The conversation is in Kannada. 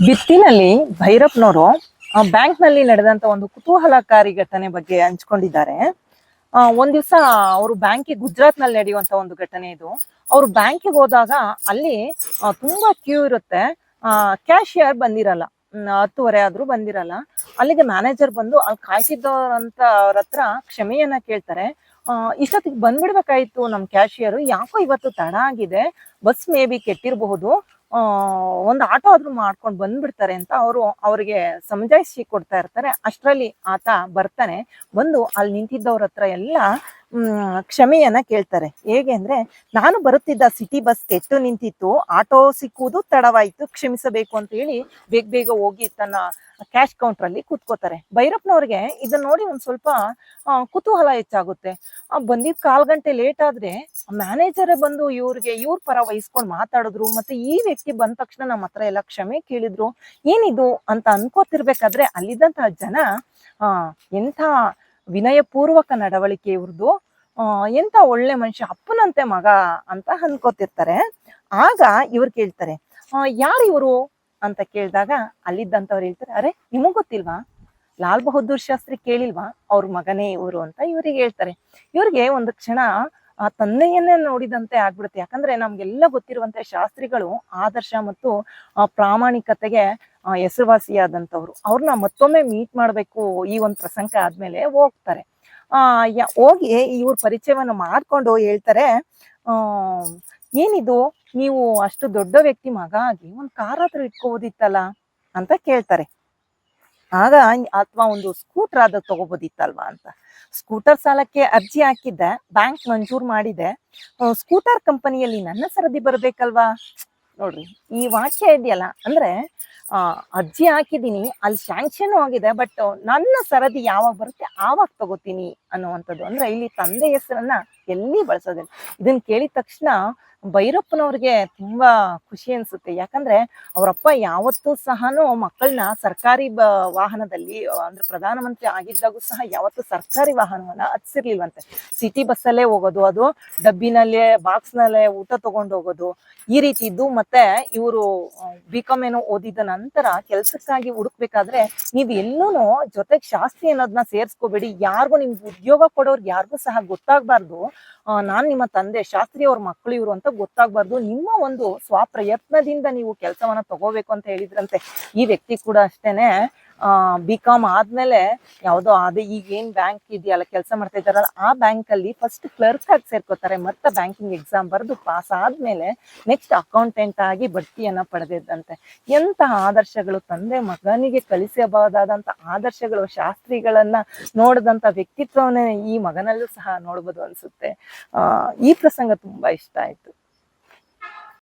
ಬಿತ್ತಿನಲ್ಲಿ ಭೈರಪ್ಪನವರು ಬ್ಯಾಂಕ್ನಲ್ಲಿ ನಡೆದಂತ ಒಂದು ಕುತೂಹಲಕಾರಿ ಘಟನೆ ಬಗ್ಗೆ ಹಂಚ್ಕೊಂಡಿದ್ದಾರೆ. ಒಂದ್ ದಿವಸ ಅವರು ಬ್ಯಾಂಕಿಗೆ ಗುಜರಾತ್ನಲ್ಲಿ ನಡೆಯುವಂತ ಒಂದು ಘಟನೆ ಇದು. ಅವರು ಬ್ಯಾಂಕಿಗೆ ಹೋದಾಗ ಅಲ್ಲಿ ತುಂಬಾ ಕ್ಯೂ ಇರುತ್ತೆ. ಕ್ಯಾಶಿಯರ್ ಬಂದಿರಲ್ಲ. ಹತ್ತುವರೆ ಆದ್ರೂ ಬಂದಿರಲ್ಲ. ಅಲ್ಲಿಗೆ ಮ್ಯಾನೇಜರ್ ಬಂದು ಅಲ್ಲಿ ಕಾಯ್ತಿದ್ದವ್ರಂತ ಅವ್ರ ಹತ್ರ ಕ್ಷಮೆಯನ್ನ ಕೇಳ್ತಾರೆ. ಇಷ್ಟೊತ್ತಿಗೆ ಬಂದ್ಬಿಡ್ಬೇಕಾಯ್ತು ನಮ್ ಕ್ಯಾಶಿಯರ್. ಯಾಕೋ ಇವತ್ತು ತಡ ಆಗಿದೆ. ಬಸ್ ಮೇ ಬಿ ಕೆಟ್ಟಿರಬಹುದು. ಒಂದು ಆಟೋ ಆದ್ರೂ ಮಾಡ್ಕೊಂಡು ಬಂದ್ಬಿಡ್ತಾರೆ ಅಂತ ಅವರು ಅವರಿಗೆ ಸಮಜಾಯಿಸಿ ಕೊಡ್ತಾ ಇರ್ತಾರೆ. ಅಷ್ಟರಲ್ಲಿ ಆತ ಬರ್ತಾನೆ. ಬಂದು ಅಲ್ಲಿ ನಿಂತಿದ್ದವ್ರ ಹತ್ರ ಎಲ್ಲ ಕ್ಷಮೆಯನ್ನ ಕೇಳ್ತಾರೆ. ಹೇಗೆ ಅಂದ್ರೆ, ನಾನು ಬರುತ್ತಿದ್ದ ಸಿಟಿ ಬಸ್ ಕೆಟ್ಟು ನಿಂತಿತ್ತು ಆಟೋ ಸಿಕ್ಕುವುದು ತಡವಾಯಿತು, ಕ್ಷಮಿಸಬೇಕು ಅಂತ ಹೇಳಿ ಬೇಗ ಬೇಗ ಹೋಗಿ ತನ್ನ ಕ್ಯಾಶ್ ಕೌಂಟರ್ ಅಲ್ಲಿ ಕೂತ್ಕೋತಾರೆ. ಭೈರಪ್ಪನವ್ರಿಗೆ ಇದನ್ನ ನೋಡಿ ಒಂದ್ ಸ್ವಲ್ಪ ಕುತೂಹಲ ಹೆಚ್ಚಾಗುತ್ತೆ. ಬಂದಿದ್ದ ಬಂದಿದ್ ಕಾಲ್ ಗಂಟೆ ಲೇಟ್ ಆದ್ರೆ ಮ್ಯಾನೇಜರ್ ಬಂದು ಇವ್ರಿಗೆ, ಇವ್ರ ಪರ ವಹಿಸ್ಕೊಂಡು ಮಾತಾಡಿದ್ರು, ಮತ್ತೆ ಈ ವ್ಯಕ್ತಿ ಬಂದ ತಕ್ಷಣ ನಮ್ಮ ಹತ್ರ ಎಲ್ಲ ಕ್ಷಮೆ ಕೇಳಿದ್ರು, ಏನಿದು ಅಂತ ಅನ್ಕೋತಿರ್ಬೇಕಾದ್ರೆ, ಅಲ್ಲಿದ್ದಂತಹ ಜನ, ಆ, ಎಂಥ ವಿನಯಪೂರ್ವಕ ನಡವಳಿಕೆ ಇವ್ರದ್ದು ಎಂತ ಒಳ್ಳೆ ಮನುಷ್ಯ ಅಪ್ಪನಂತೆ ಮಗ ಅಂತ ಅನ್ಕೋತಿರ್ತಾರೆ. ಆಗ ಇವ್ರು ಕೇಳ್ತಾರೆ ಯಾರು ಇವರು? ಅಂತ ಕೇಳಿದಾಗ ಅಲ್ಲಿದ್ದಂಥವ್ರು ಹೇಳ್ತಾರೆ, ಅರೆ, ನಿಮಗೂ ಗೊತ್ತಿಲ್ವಾ? ಲಾಲ್ ಬಹದ್ದೂರ್ ಶಾಸ್ತ್ರಿ ಕೇಳಿಲ್ವಾ? ಅವ್ರ ಮಗನೇ ಇವರು ಅಂತ ಇವ್ರಿಗೆ ಹೇಳ್ತಾರೆ. ಇವ್ರಿಗೆ ಒಂದು ಕ್ಷಣ, ಆ ತಂದೆಯನ್ನೇ ನೋಡಿದಂತೆ ಆಗ್ಬಿಡುತ್ತೆ. ಯಾಕಂದ್ರೆ ನಮ್ಗೆಲ್ಲ ಗೊತ್ತಿರುವಂತೆ ಶಾಸ್ತ್ರಿಗಳು ಆದರ್ಶ ಮತ್ತು ಪ್ರಾಮಾಣಿಕತೆಗೆ ಹೆಸರುವಾಸಿಯಾದಂಥವ್ರು ಅವ್ರನ್ನ ಮತ್ತೊಮ್ಮೆ ಮೀಟ್ ಮಾಡಬೇಕು ಈ ಒಂದು ಪ್ರಸಂಗ ಆದ್ಮೇಲೆ ಹೋಗ್ತಾರೆ. ಹೋಗಿ ಇವ್ರ ಪರಿಚಯವನ್ನು ಮಾಡಿಕೊಂಡು ಹೇಳ್ತಾರೆ ಏನಿದು? ನೀವು ಅಷ್ಟು ದೊಡ್ಡ ವ್ಯಕ್ತಿ ಮಗ ಆಗಿ ಒಂದು ಕಾರ್ ಹತ್ರ ಇಟ್ಕೋಬೋದಿತ್ತಲ್ಲ ಅಂತ ಕೇಳ್ತಾರೆ. ಆಗ ಅಥವಾ ಒಂದು ಸ್ಕೂಟರ್ ಆದ ತಗೋಬೋದಿತ್ತಲ್ವಾ ಅಂತ. ಸ್ಕೂಟರ್ ಸಾಲಕ್ಕೆ ಅರ್ಜಿ ಹಾಕಿದ್ದೆ, ಬ್ಯಾಂಕ್ ಮಂಜೂರು ಮಾಡಿದೆ. ಸ್ಕೂಟರ್ ಕಂಪನಿಯಲ್ಲಿ ನನ್ನ ಸರದಿ ಬರ್ಬೇಕಲ್ವಾ? ನೋಡ್ರಿ, ಈ ವಾಕ್ಯ ಇದೆಯಲ್ಲ, ಅಂದ್ರೆ, ಆ, ಅರ್ಜಿ ಹಾಕಿದೀನಿ ಅಲ್ಲಿ ಸ್ಯಾಂಕ್ಷನ್ ಆಗಿದೆ ಬಟ್ ನನ್ನ ಸರದಿ ಯಾವಾಗ ಬರುತ್ತೆ, ಆವಾಗ ತಗೋತೀನಿ ಅನ್ನುವಂಥದ್ದು. ಅಂದ್ರೆ, ಇಲ್ಲಿ ತಂದೆ ಹೆಸರನ್ನ ಎಲ್ಲಿ ಬಳಸೋದಿಲ್ಲ. ಇದನ್ನ ಕೇಳಿದ ತಕ್ಷಣ ಭೈರಪ್ಪನವ್ರಿಗೆ ತುಂಬಾ ಖುಷಿ ಅನ್ಸುತ್ತೆ. ಯಾಕಂದ್ರೆ ಅವರಪ್ಪ ಯಾವತ್ತೂ ಸಹನು ಮಕ್ಕಳನ್ನ ಸರ್ಕಾರಿ ಬ ವಾಹನದಲ್ಲಿ, ಅಂದ್ರೆ ಪ್ರಧಾನಮಂತ್ರಿ ಆಗಿದ್ದಾಗೂ ಸಹ ಯಾವತ್ತೂ ಸರ್ಕಾರಿ ವಾಹನವನ್ನ ಹತ್ಸಿರ್ಲಿಲ್ವಂತೆ. ಸಿಟಿ ಬಸ್ಸಲ್ಲೇ ಹೋಗೋದು, ಅದು ಡಬ್ಬಿನಲ್ಲೇ, ಬಾಕ್ಸ್ನಲ್ಲೇ ಊಟ ತಗೊಂಡು ಹೋಗೋದು, ಈ ರೀತಿ ಇದ್ದು ಮತ್ತೆ ಇವರು ಬಿ ಕಾಮ್ ಏನೋ ಓದಿದ ನಂತರ ಕೆಲ್ಸಕ್ಕಾಗಿ ಹುಡುಕ್ಬೇಕಾದ್ರೆ ನೀವ್ ಎಲ್ಲೂ ಜೊತೆಗೆ ಶಾಸ್ತ್ರಿ ಅನ್ನೋದನ್ನ ಸೇರ್ಸ್ಕೋಬೇಡಿ. ಯಾರಿಗೂ ನಿಮ್ಗೆ ಉದ್ಯೋಗ ಕೊಡೋರ್ಗೆ ಯಾರಿಗೂ ಸಹ ಗೊತ್ತಾಗ್ಬಾರ್ದು. ನಾನ್ ನಿಮ್ಮ ತಂದೆ ಶಾಸ್ತ್ರಿ ಅವ್ರ ಮಕ್ಕಳು ಇವರು ಅಂತ ಗೊತ್ತಾಗ್ಬಾರ್ದು. ನಿಮ್ಮ ಒಂದು ಸ್ವಪ್ರಯತ್ನದಿಂದ ನೀವು ಕೆಲಸವನ್ನ ತಗೋಬೇಕು ಅಂತ ಹೇಳಿದ್ರಂತೆ ಈ ವ್ಯಕ್ತಿ ಕೂಡ ಅಷ್ಟೇನೆ. ಬಿ ಕಾಮ್ ಆದ್ಮೇಲೆ ಯಾವುದೋ, ಅದೇ ಈಗ ಏನ್ ಬ್ಯಾಂಕ್ ಇದೆಯಲ್ಲ, ಕೆಲಸ ಮಾಡ್ತಾ ಇದಾರಲ್ಲ ಆ ಬ್ಯಾಂಕ್ ಅಲ್ಲಿ ಫಸ್ಟ್ ಕ್ಲರ್ಕ್ ಆಗಿ ಸೇರ್ಕೋತಾರೆ. ಮತ್ತೆ ಬ್ಯಾಂಕಿಂಗ್ ಎಕ್ಸಾಮ್ ಬರೆದು ಪಾಸ್ ಆದ್ಮೇಲೆ ನೆಕ್ಸ್ಟ್ ಅಕೌಂಟೆಂಟ್ ಆಗಿ ಬಡ್ತಿಯನ್ನ ಪಡೆದಿದ್ದಂತೆ. ಎಂತಹ ಆದರ್ಶಗಳು ತಂದೆ ಮಗನಿಗೆ ಕಲಿಸಬಹುದಾದಂತ ಆದರ್ಶಗಳು, ಶಾಸ್ತ್ರಿಗಳನ್ನ ನೋಡಿದಂತ ವ್ಯಕ್ತಿತ್ವವನ್ನೇ ಈ ಮಗನಲ್ಲೂ ಸಹ ನೋಡ್ಬೋದು ಅನ್ಸುತ್ತೆ. ಈ ಪ್ರಸಂಗ ತುಂಬಾ ಇಷ್ಟ ಆಯ್ತು.